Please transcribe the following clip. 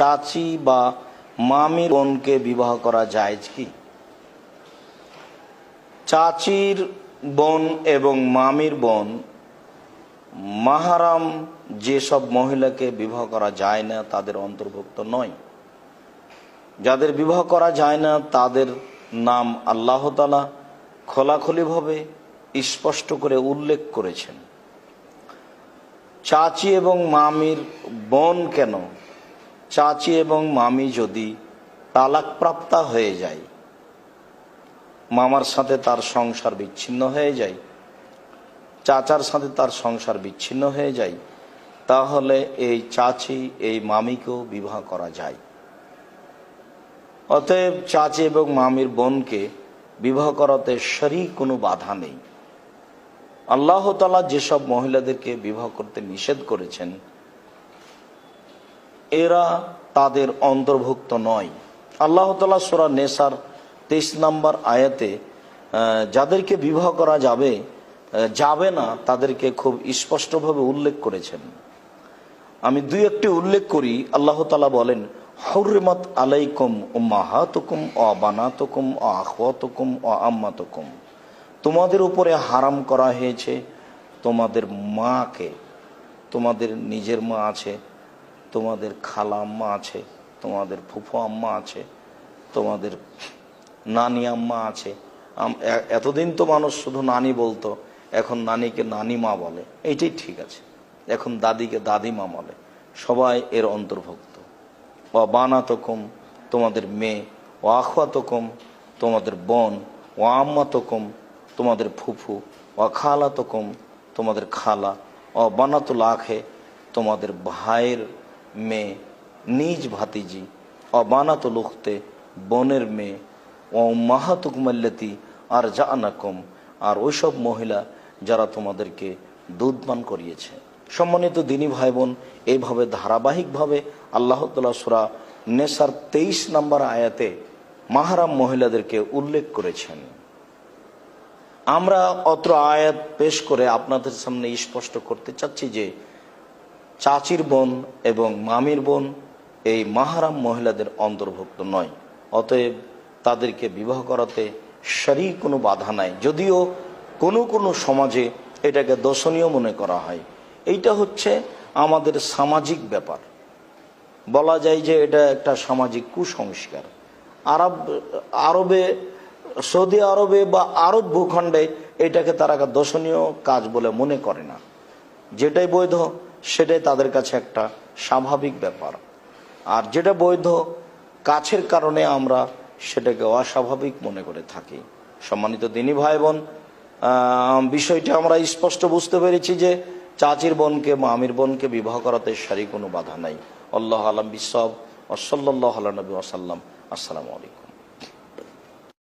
চাচি বা মামির বোনকে বিবাহ করা যায় কি? চাচির বোন এবং মামির বোন, মাহারাম যেসব মহিলাকে বিবাহ করা যায় না, তাদের অন্তর্ভুক্ত নয়। যাদের বিবাহ করা যায় না, তাদের নাম আল্লাহ তালা খোলাখুলিভাবে স্পষ্ট করে উল্লেখ করেছেন। চাচি এবং মামির বোন কেন চাচি এবং মামি যদি তালাকপ্রাপ্তা হয়ে যায়, মামার সাথে তার সংসার বিচ্ছিন্ন হয়ে যায়, চাচার সাথে তার সংসার বিচ্ছিন্ন হয়ে যায়, তাহলে এই চাচি, এই মামিকেও বিবাহ করা যায়। অতএব চাচি এবং মামির বোনকে বিবাহ করাতে শরী কোনো বাধা নেই। আল্লাহ তালা যেসব মহিলাদেরকে বিবাহ করতে নিষেধ করেছেন এরা তাদের অন্তর্ভুক্ত নয়। আল্লাহ তালা সোরা নেসার তেইশ নম্বর আয়াতে যাদেরকে বিবাহ করা যাবে যাবে না, তাদেরকে খুব স্পষ্টভাবে উল্লেখ করেছেন। আমি দুই একটি উল্লেখ করি। আল্লাহ তালা বলেন হরিমত আলাইকুম ও মাহাতুকুম ও বানাতুকুম ও আখওয়াতুকুম ও আম্মাতুকুম। তোমাদের উপরে হারাম করা হয়েছে, তোমাদের মাকে, তোমাদের নিজের মা আছে তোমাদের খালা আম্মা আছে, তোমাদের ফুফু আম্মা আছে, তোমাদের নানি আম্মা আছে। এতদিন তো মানুষ শুধু নানি বলতো, এখন নানিকে নানি মা বলে। এইটাই ঠিক আছে। এখন দাদিকে দাদিমা বলে। সবাই এর অন্তর্ভুক্ত। ও বানাতকম, তোমাদের মেয়ে। ও আখওয়াতকম, তোমাদের বোন। ও আম্মাতকম, তোমাদের ফুফু। ও খালাতকম, তোমাদের খালা। ও বানাতুল আখে, তোমাদের ভাইয়ের মেয়ে, নিজ ভাতিজি ও বানাতুল বনের মেয়ে ও মাহাতুকমাল্লাতি আর জানাকম আর ওইসব মহিলা যারা তোমাদেরকে দুধ পান করিয়েছে। সম্মানিত দিনী ভাই বোন এইভাবে ধারাবাহিকভাবে আল্লাহ তালা সুরা নেসার তেইশ নম্বর আয়াতে মাহারাম মহিলাদেরকে উল্লেখ করেছেন। আমরা অত্র আয়াত পেশ করে আপনাদের সামনে স্পষ্ট করতে চাচ্ছি যে চাচির বোন এবং মামির বোন এই মাহারাম মহিলাদের অন্তর্ভুক্ত নয়। অতএব তাদেরকে বিবাহ করাতে সারি কোনো বাধা নাই। যদিও কোনো কোনো সমাজে এটাকে দর্শনীয় মনে করা হয়। এইটা হচ্ছে আমাদের সামাজিক ব্যাপার। বলা যায় যে এটা একটা সামাজিক কুসংস্কার। আরব, আরবে, সৌদি আরবে বা আরব ভূখণ্ডে এটাকে তারা দর্শনীয় কাজ বলে মনে করে না। যেটাই বৈধ, সেটাই তাদের কাছে একটা স্বাভাবিক ব্যাপার। আর যেটা বৈধ, কাছের কারণে আমরা সেটাকে অস্বাভাবিক মনে করে থাকি। সম্মানিত দিনী ভাই বোন বিষয়টি আমরা স্পষ্ট বুঝতে পেরেছি যে চাচির বোনকে, মামির বোনকে বিবাহ করাতে সারি কোনো বাধা নাই। আল্লাহ আলম বিসব ওসল্লাহ আল্লাহ নবী আসাল্লাম আসসালামু আলাইকুম।